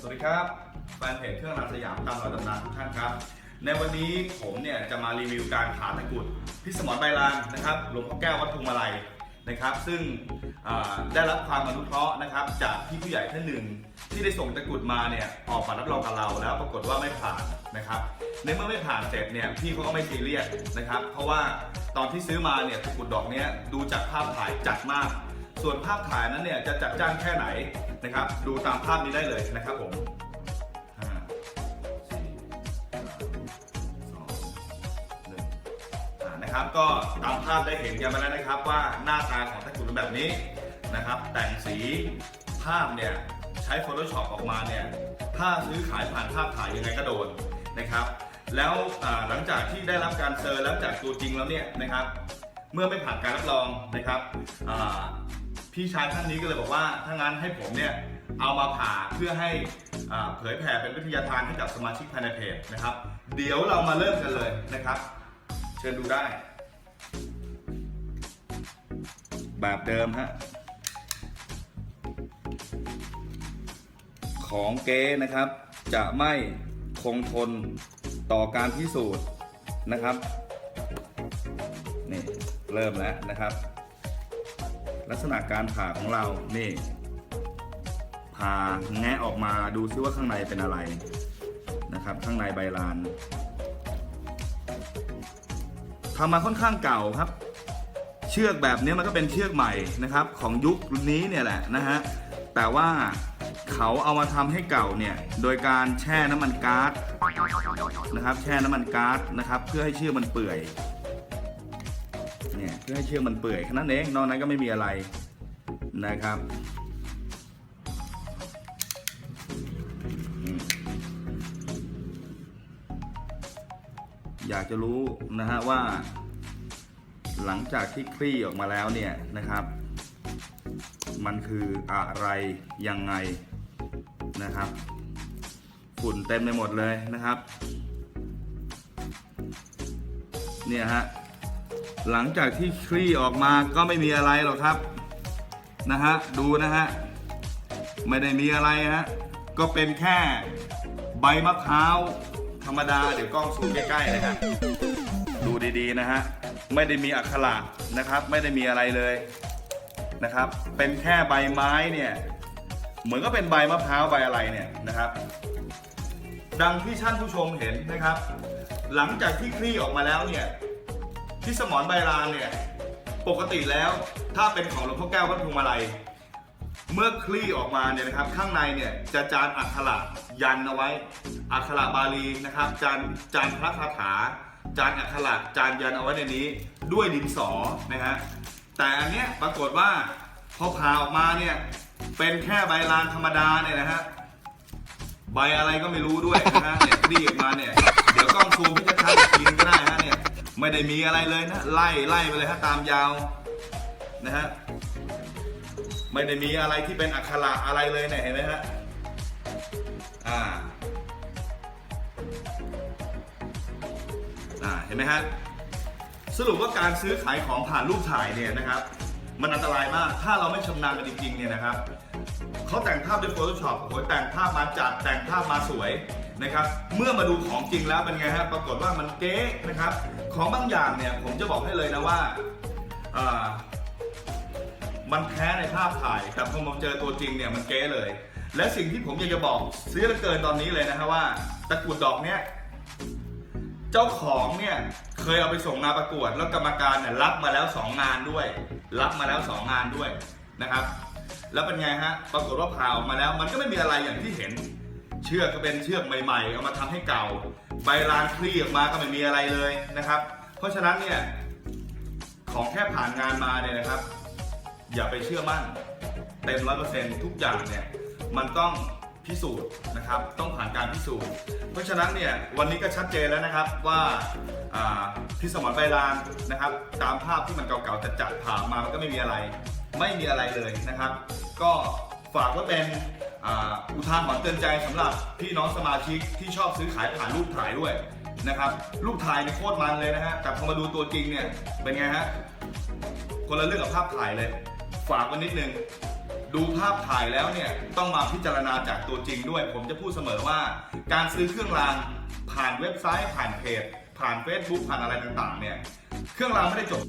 สวัสดีครับแฟนเพจเครื่องรางสยามตามรอยตำนานทุกท่านครับ ในวันนี้ผมเนี่ยจะมารีวิวการผ่าตะกรุดพิสมรใบลานนะครับหลวงพ่อแก้ววัดทุงมาลัยนะครับ ซึ่งได้รับความอนุเคราะห์นะครับ จากพี่ผู้ใหญ่ท่านหนึ่ง ที่ได้ส่งตะกรุดมาเนี่ยออกมารับรองกับเราแล้วปรากฏว่าไม่ผ่านนะครับ ในเมื่อไม่ผ่านเสร็จเนี่ยพี่เขาก็ไม่ซีเรียสนะครับ เพราะว่าตอนที่ซื้อมาเนี่ยตะกรุดดอกนี้ดูจากภาพถ่ายจัดมาก ส่วนภาพถ่ายนั้นเนี่ยจะจัดจ้านแค่ไหน นะครับ ดูตามภาพนี้ได้เลยนะครับผมห้าสี่สามสองหนึ่งอ่านะครับ ก็ตามภาพได้เห็นกันมาแล้วนะครับว่าหน้าตาของตะกรุดเป็นแบบนี้นะครับ แต่งสีภาพเนี่ยใช้ Photoshop ออกมาเนี่ยถ้าซื้อขายผ่านภาพถ่ายยังไงก็โดนนะครับ แล้วหลังจากที่ได้รับการเซอร์แล้วจากตัวจริงแล้วเนี่ยนะครับ เมื่อไม่ผ่านการรับรองนะครับ พี่ชายท่านนี้ก็เลยบอกว่าถ้างั้นให้ผมเนี่ยเอามาผ่าเพื่อให้อ่าเผยแผ่เป็นวิทยาทานให้กับสมาชิกภายในเพจนะครับ เดี๋ยวเรามาเริ่มกันเลยนะครับ เชิญดูได้ แบบเดิมฮะของเก๊นะครับ จะไม่คงทนต่อการพิสูจน์นะครับนี่เริ่มแล้วนะครับ ลักษณะการผ่าของเรานี่ผ่าแงะออกมาดูซิว่าข้างในเป็นอะไรนะครับ ข้างในใบลานทำมาค่อนข้างเก่าครับ เชือกแบบนี้มันก็เป็นเชือกใหม่นะครับ ของยุคนี้เนี่ยแหละนะฮะแต่ว่าเขาเอามาทำให้เก่าเนี่ย โดยการแช่น้ำมันก๊าซนะครับ แช่น้ำมันก๊าซนะครับ เพื่อให้เชือกมันเปื่อย พื่อให้เชือกมันเปื่อยแค่นั้นเองนอกนั้นก็ไม่มีอะไรนะครับอยากจะรู้นะฮะว่า หลังจากที่คลี่ออกมาแล้วเนี่ยนะครับ มันคืออะไรยังไงนะครับ ฝุ่นเต็มไปหมดเลยนะครับ เนี่ยฮะ หลังจากที่คลี่ออกมาก็ไม่มีอะไรหรอกครับนะฮะดูนะฮะไม่ได้มีอะไรฮะก็เป็นแค่ใบมะพร้าวธรรมดาเดี๋ยวกล้องซูมใกล้ๆนะฮะดูดีๆนะฮะไม่ได้มีอักขระนะครับ ไม่ได้มีอะไรเลยนะครับ เป็นแค่ใบไม้เนี่ยเหมือนก็เป็นใบมะพร้าวใบอะไรเนี่ยนะครับ ดังที่ท่านผู้ชมเห็นนะครับ หลังจากที่คลี่ออกมาแล้วเนี่ย ที่สมรใบลานเนี่ย ปกติแล้วถ้าเป็นของหลวงพ่อแก้ววัดพวงมาลัย เมื่อคลี่ออกมาเนี่ยนะครับ ข้างในเนี่ยจะจานอักขระยันเอาไว้ อักขระบาลีนะครับ จานจานพระคาถา จานอักขระจานยันเอาไว้ในนี้ ด้วยดินสอนะฮะแต่อันเนี้ยปรากฏว่าพอผ่าออกมาเนี่ยเป็นแค่ใบลานธรรมดาเนี่ยนะฮะใบอะไรก็ไม่รู้ด้วยนะฮะเนี่ยคลี่ออกมาเนี่ยเดี๋ยวกล้องซูมพี่จะชัดอีกทีนึงก็ได้ฮะเนี่ย ไม่ได้มีอะไรเลยนะไล่ไล่ไปเลยฮะตามยาวนะฮะไม่ได้มีอะไรที่เป็นอักขระอะไรเลยเนี่ยเห็นไหมฮะอ่าอ่าเห็นไหมฮะสรุปว่าการซื้อขายของผ่านรูปถ่ายเนี่ยนะครับ มันอันตรายมาก ถ้าเราไม่ชำนาญกันจริงๆเนี่ยนะครับ เขาแต่งภาพด้วย Photoshop โอ้โหแต่งภาพมาจัดแต่งภาพมาสวยนะครับ เมื่อมาดูของจริงแล้วเป็นไงฮะ ปรากฏว่ามันเก๊นะครับ ของบางอย่างเนี่ยผมจะบอกให้เลยนะว่าอ่า มันแพ้ในภาพถ่าย แต่พอมาเจอตัวจริงเนี่ยมันเก๊เลย และสิ่งที่ผมอยากจะบอกซื้อเหลือเกินตอนนี้เลยนะฮะว่าตะกรุดดอกเนี่ย เจ้าของเนี่ยเคยเอาไปส่งงานประกวด แล้วกรรมการเนี่ยรับมาแล้ว 2 งานด้วย รับมาแล้ว 2 งานด้วยนะครับ แล้วเป็นไงฮะปรากฏว่าผ่าออกมาแล้ว มันก็ไม่มีอะไรอย่างที่เห็น เชือกก็เป็นเชือกใหม่ๆเอามาทำให้เก่า ใบลานคลี่ออกมาก็ไม่มีอะไรเลยนะครับ เพราะฉะนั้นเนี่ยของแค่ผ่านงานมาเนี่ยนะครับ อย่าไปเชื่อมั่น เต็มร้อยเปอร์เซ็นต์ทุกอย่างเนี่ยมันต้อง พิสูจน์นะครับ ต้องผ่านการพิสูจน์ เพราะฉะนั้นเนี่ยวันนี้ก็ชัดเจนแล้วนะครับว่าพิสมรใบลานนะครับ ตามภาพที่มันเก่าๆจะจัดผ่ามามันก็ไม่มีอะไร ไม่มีอะไรเลยนะครับ ก็ฝากไว้เป็นอุทาหรณ์เตือนใจสำหรับพี่น้องสมาชิกที่ชอบซื้อขายผ่านรูปถ่ายด้วยนะครับรูปถ่ายเนี่ยโคตรมันเลยนะฮะแต่พอมาดูตัวจริงเนี่ยเป็นไงฮะคนละเรื่องกับภาพถ่ายเลย ฝากไว้นิดนึง ดูภาพถ่ายแล้วเนี่ยต้องมาพิจารณาจากตัวจริงด้วย ผมจะพูดเสมอว่า การซื้อเครื่องรางผ่านเว็บไซต์ผ่านเพจ ผ่าน Facebook ผ่านอะไรต่างๆเนี่ยเครื่องรางไม่ได้จบ